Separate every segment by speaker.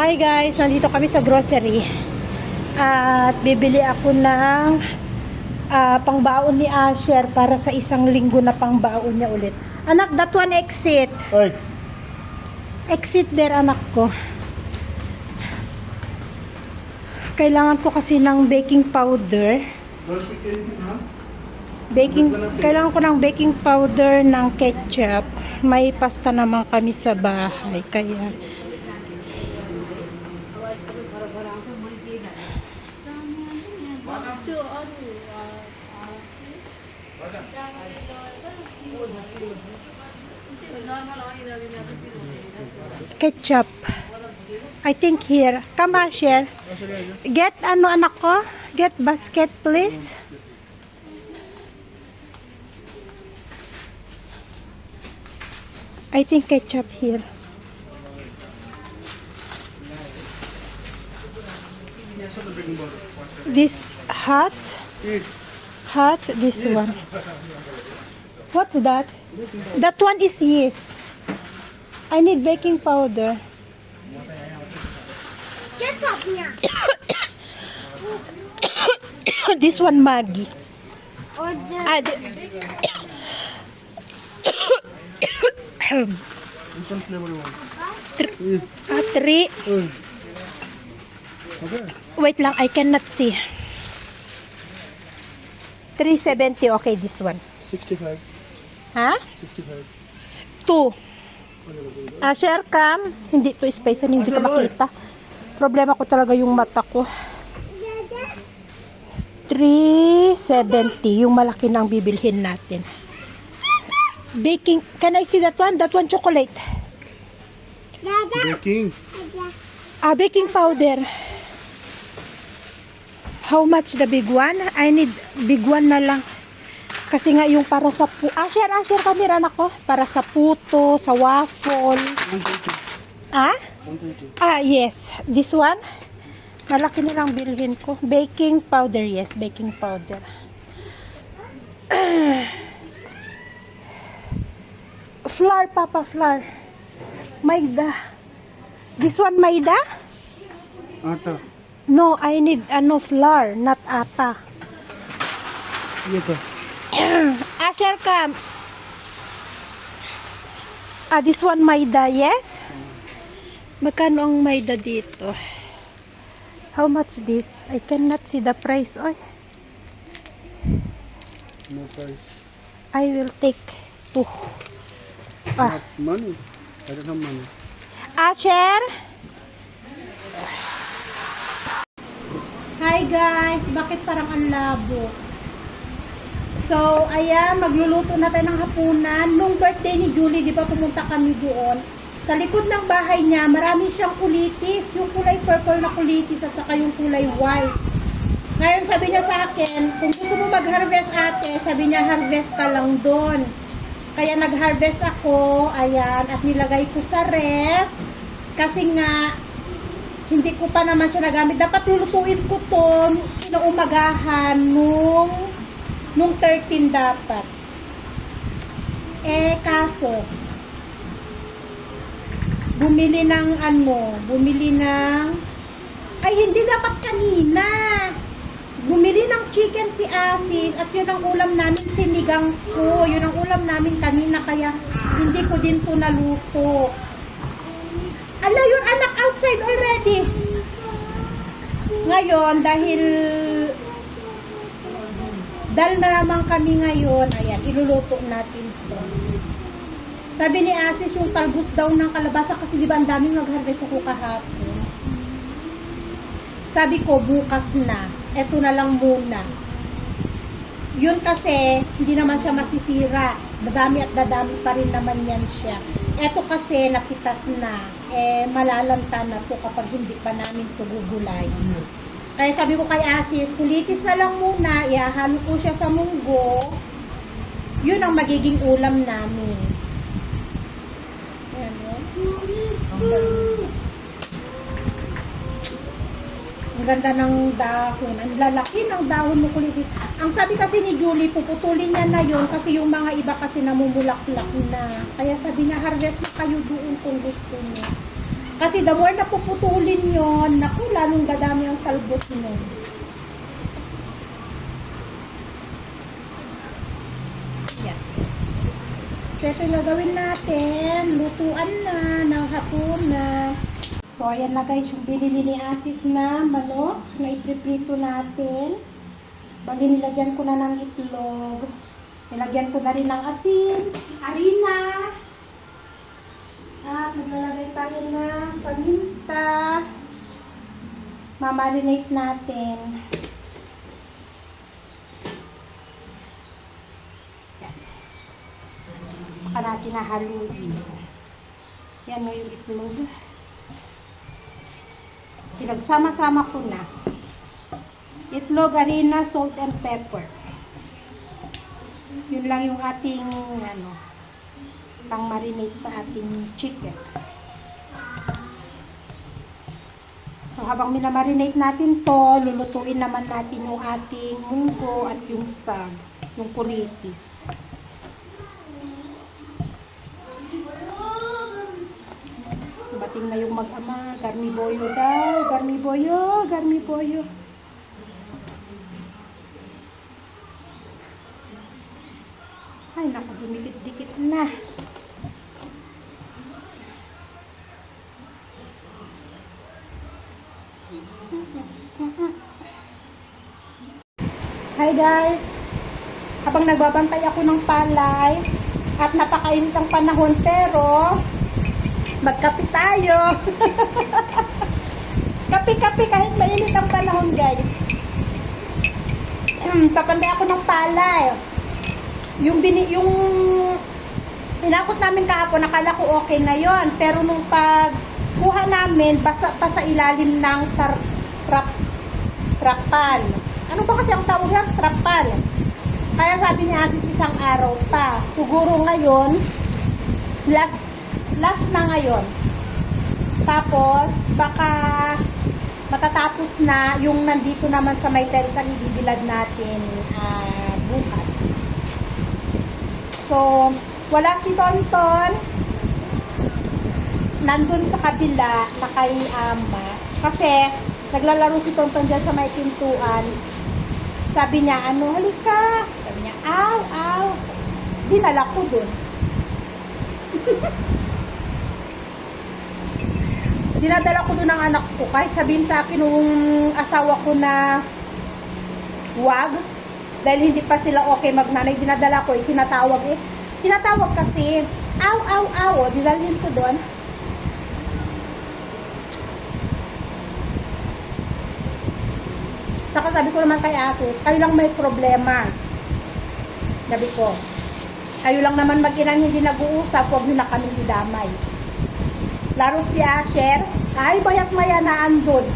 Speaker 1: Hi guys, nandito kami sa grocery. At bibili ako ng ah, pangbaon ni Asher para sa isang linggo na pangbaon niya ulit. Anak, that one exit.
Speaker 2: Oy,
Speaker 1: Exit there, anak ko. Kailangan ko kasi ng baking powder. Baking, kailangan ko ng baking powder ng ketchup. May pasta naman kami sa bahay, kaya ketchup. I think here. Come share. Get ano anak ko? Get basket, please. I think ketchup here. This hot, hot. This one. What's that? That one is yeast. I need baking powder.
Speaker 3: Ketchup niya.
Speaker 1: this one Maggie.
Speaker 3: Or the...
Speaker 1: Ah,
Speaker 2: want?
Speaker 1: ah, three.
Speaker 2: Oy. Okay.
Speaker 1: Wait lang, I cannot see. 370, okay, this one.
Speaker 2: 65.
Speaker 1: Ha?
Speaker 2: 65.
Speaker 1: Two. Ah, share cam. Hindi to space, hindi ka makita. Problema ko talaga yung mata ko. 370, yung malaki na ang bibilhin natin. Baking, can I see that one? That one chocolate.
Speaker 2: Baking.
Speaker 1: Ah, baking powder. How much the big one? I need big one na lang. Kasi nga yung para sa pu... Ah, share, ah, share camera na ko. Para sa puto, sa waffle.
Speaker 2: 130.
Speaker 1: Ah?
Speaker 2: 130.
Speaker 1: Ah, yes. This one? Malaki na lang bilhin ko. Baking powder, yes. Baking powder. flour, Papa, flour. Maida. This one, Maida?
Speaker 2: Ata.
Speaker 1: No, I need ano flour, not ata.
Speaker 2: Ito.
Speaker 1: Asher cam. Ah, this one Maida, yes? Magkano ang Maida dito? How much this? I cannot see the price. Oy,
Speaker 2: No price.
Speaker 1: I will take two. Ah,
Speaker 2: Not money. I don't have money.
Speaker 1: Asher? Hi guys! Bakit parang ang labo? So, ayan, magluluto na tayo ng hapunan. Nung birthday ni Julie, di ba pumunta kami doon? Sa likod ng bahay niya, marami siyang kulitis. Yung kulay purple na kulitis at saka yung kulay white. Ngayon, sabi niya sa akin, kung gusto mo mag-harvest ate, sabi niya, harvest ka lang doon. Kaya nag-harvest ako, ayan, at nilagay ko sa ref. Kasi nga, hindi ko pa naman siya nagamit. Dapat lulutuin ko to kinaumagahan nung, nung 13 dapat. Eh, kaso, bumili ng ano, bumili ng, ay hindi dapat kanina. Bumili ng chicken si Asis at yun ang ulam namin sinigang ko. Yun ang ulam namin kanina kaya hindi ko din po naluto. Ala, yun anak outside already. Ngayon, dahil dahil na naman kami ngayon, ayan, iluluto natin to. Sabi ni Asis, yung talbos daw ng kalabasa kasi di ba ang daming nag-harvest ako kahapon. Sabi ko, bukas na. Eto na lang muna. Yun kasi, hindi naman siya masisira. Dadami at dadami pa rin naman yan siya. Eto kasi, napitas na. Eh, malalanta na to kapag hindi pa namin to gugulay. Kaya sabi ko kay Asis, pulitis na lang muna. Ihahalo ko siya sa munggo. Yun ang magiging ulam namin. Ayan, oh. Ang galing. Ang ganda ng dahon. Ang lalaki ng dahon mo kulit. Ang sabi kasi ni Julie, puputulin niya na yon kasi yung mga iba kasi namumulaklak na. Kaya sabi niya, harvest na kayo doon kung gusto niyo. Kasi the more na puputulin yon, naku, lalong gadami ang talbos mo. Yan. So, ito yung natin. Lutuan na ng hapon na. So, ayan na guys, yung binili ni Asis na manok na ipriprito natin. Bali, nilagyan ko na ng itlog. Nilagyan ko na rin ng asin, harina. Maglalagay tayo ng paminta. Mamarinate natin. Baka natin nahaluin. Yan o yung itlog. Pinagsama-sama ko na. Itlog, harina, salt, and pepper. Yun lang yung ating ano, pang marinate sa ating chicken. Habang minamarinate natin to, lulutuin naman natin yung ating munggo at yung sag, yung kulitis. Bating na yung mag-ama, garmiboyo daw, garmiboyo, garmiboyo. Ay, naku, dumikit-dikit na. Hi guys! Habang nagbabantay ako ng palay at napakainit ang panahon pero magkape tayo. Kape-kape kahit mainit ang panahon guys. Hmm, papantay ako ng palay yung bini yung inakot namin kahapon nakala ko okay na yon pero nung pagkuha namin basa pa sa ilalim ng trap trapal ano ba kasi ang tawag yan trapal kaya sabi ni Asis isang araw pa siguro ngayon last last na ngayon tapos baka matatapos na yung nandito naman sa may ang ibibilad natin ah, bukas So, wala si Tonton. Nandun sa kabila na kay Ama. Kasi, naglalaro si Tonton dyan sa may pintuan. Sabi niya, ano, halika. Sabi niya, aw, aw. Dinala ko dun. Dinadala ko dun ng anak ko. Kahit sabihin sa akin nung asawa ko na wag, dahil hindi pa sila okay magnanay, dinadala ko, eh, tinatawag eh. Tinatawag kasi, aw, aw, aw, dinalhin ko doon. Saka sabi ko naman kay Asus, kayo lang may problema. Sabi ko, kayo lang naman mag-inang hindi nag-uusap, huwag nyo na kami idamay. Larot si Asher, ay bayat maya na andun.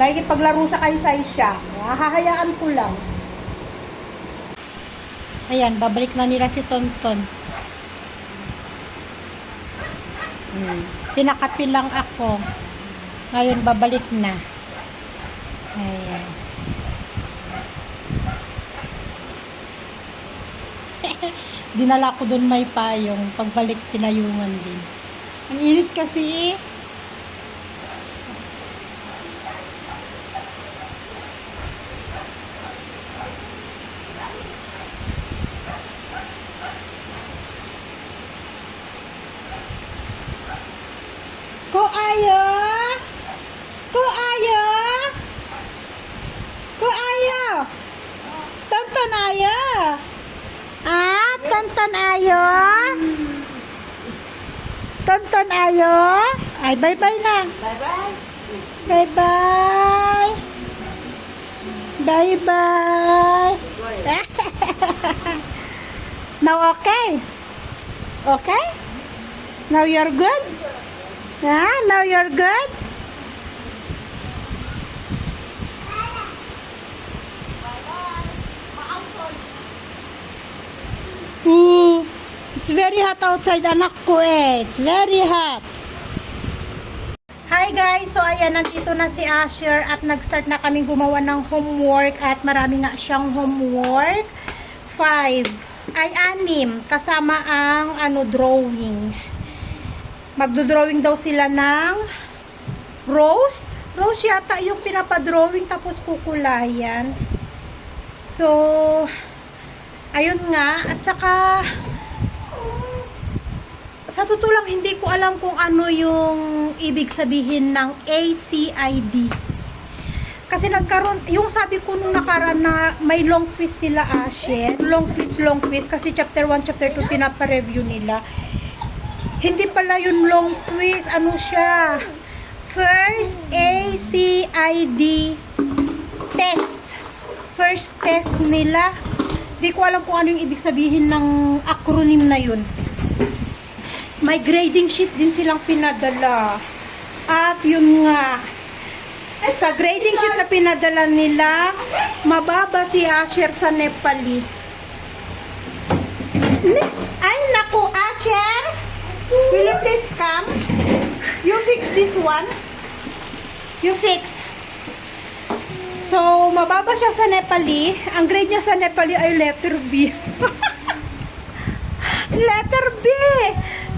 Speaker 1: Nakikipaglaro sa kay siya. Hahayaan ko lang. Ayan, babalik na nila si Tonton. Hmm. Pinakapi lang ako. Ngayon, babalik na. Ayan. Dinala ko doon may payong. Pagbalik, pinayungan din. Ang init kasi eh. Ko ayo? Ko ayo? Ko ayo? Tonton ayo? Ah, tonton ayo? Tonton ayo? Ay, bye-bye na.
Speaker 3: Bye-bye.
Speaker 1: Bye-bye. Bye-bye. Now okay? Okay? Now you're good? Yeah, now you're good? Ooh, it's very hot outside anak ko eh. It's very hot. Hi guys! So ayan, nandito na si Asher at nag-start na kami gumawa ng homework at marami nga siyang homework. Five. Ay, anim. Kasama ang ano, drawing. Magdo-drawing daw sila ng Rose. Rose yata yung pinapadrawing tapos kukulayan. So, ayun nga. At saka, sa totoo lang, hindi ko alam kung ano yung ibig sabihin ng ACID. Kasi nagkaroon, yung sabi ko nung nakaraan na may long quiz sila Asher, long quiz, long quiz, kasi chapter 1, chapter 2 pinapa-review nila. Hindi pala yung long quiz, ano siya? First ACID test. First test nila. Di ko alam kung ano yung ibig sabihin ng acronym na yun. May grading sheet din silang pinadala. At yun nga, sa grading sheet na pinadala nila, mababa si Asher sa Nepali. Ay, naku, Asher! Will you please come? You fix this one. You fix. So, mababa siya sa Nepali. Ang grade niya sa Nepali ay letter B. letter B!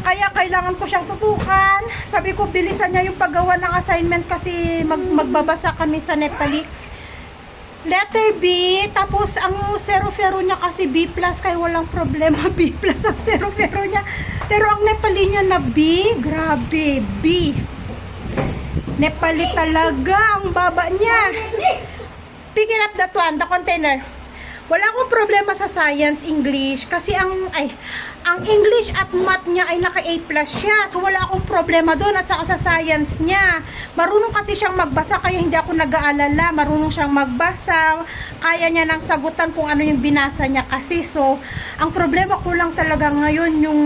Speaker 1: Kaya kailangan ko siyang tutukan. Sabi ko, bilisan niya yung paggawa ng assignment kasi mag magbabasa kami sa Nepali. Letter B, tapos ang zero-fero niya kasi B+, kaya walang problema, B+, ang zero-fero niya. Pero ang Nepali niya na B, grabe, B. Nepali talaga, ang baba niya. Pick it up that one, the container. Wala akong problema sa science, English, kasi ang, ay, ang English at math niya ay naka A plus siya. So wala akong problema doon at saka sa science niya. Marunong kasi siyang magbasa kaya hindi ako nag-aalala. Marunong siyang magbasa. Kaya niya nang sagutan kung ano yung binasa niya kasi. So, ang problema ko lang talaga ngayon yung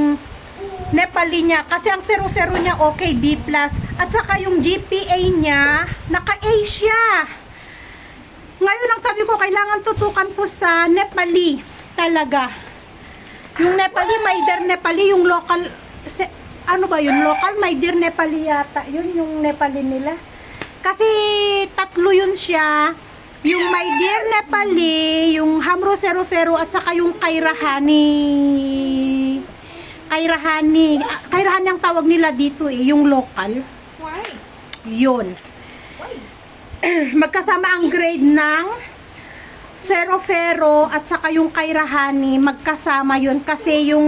Speaker 1: Nepali niya. Kasi ang zero-zero niya okay, B+. At saka yung GPA niya, naka-A siya. Ngayon ang sabi ko, kailangan tutukan po sa Nepali. Talaga. Yung Nepali, my dear Nepali, yung local, se- ano ba yun? Local, my dear Nepali yata. Yun yung Nepali nila. Kasi tatlo yun siya. Yung my dear Nepali, yung Hamro Serofero, at saka yung Kairahani. Kairahani. ah, Kairahani ang tawag nila dito eh, yung local.
Speaker 3: Why?
Speaker 1: Yun. Magkasama ang grade ng Serofero at saka yung Kairahani, magkasama yun kasi yung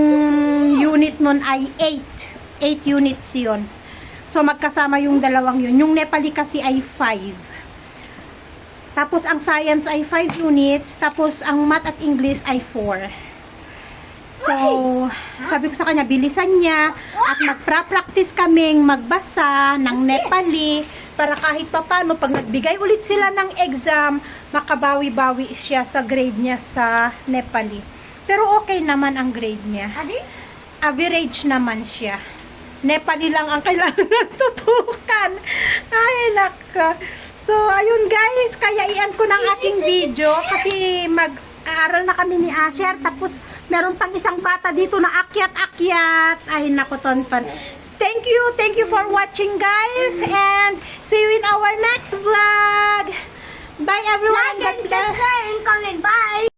Speaker 1: unit nun ay 8. 8 units yun. So magkasama yung dalawang yun. Yung Nepali kasi ay 5. Tapos ang science ay 5 units, tapos ang math at English ay 4. So, sabi ko sa kanya, bilisan niya at magpra-practice kaming magbasa ng Nepali para kahit papano, pag nagbigay ulit sila ng exam, makabawi-bawi siya sa grade niya sa Nepali. Pero okay naman ang grade niya. Average naman siya. Nepali lang ang kailangan tutukan. Ay, naka. So, ayun guys, kaya iyan ko ng aking video kasi mag aaral na kami ni Asher tapos meron pang isang bata dito na akyat-akyat. Ay nako tonton thank you thank you for watching guys. And see you in our next vlog. Bye everyone.
Speaker 3: Like and subscribe. And comment. Bye.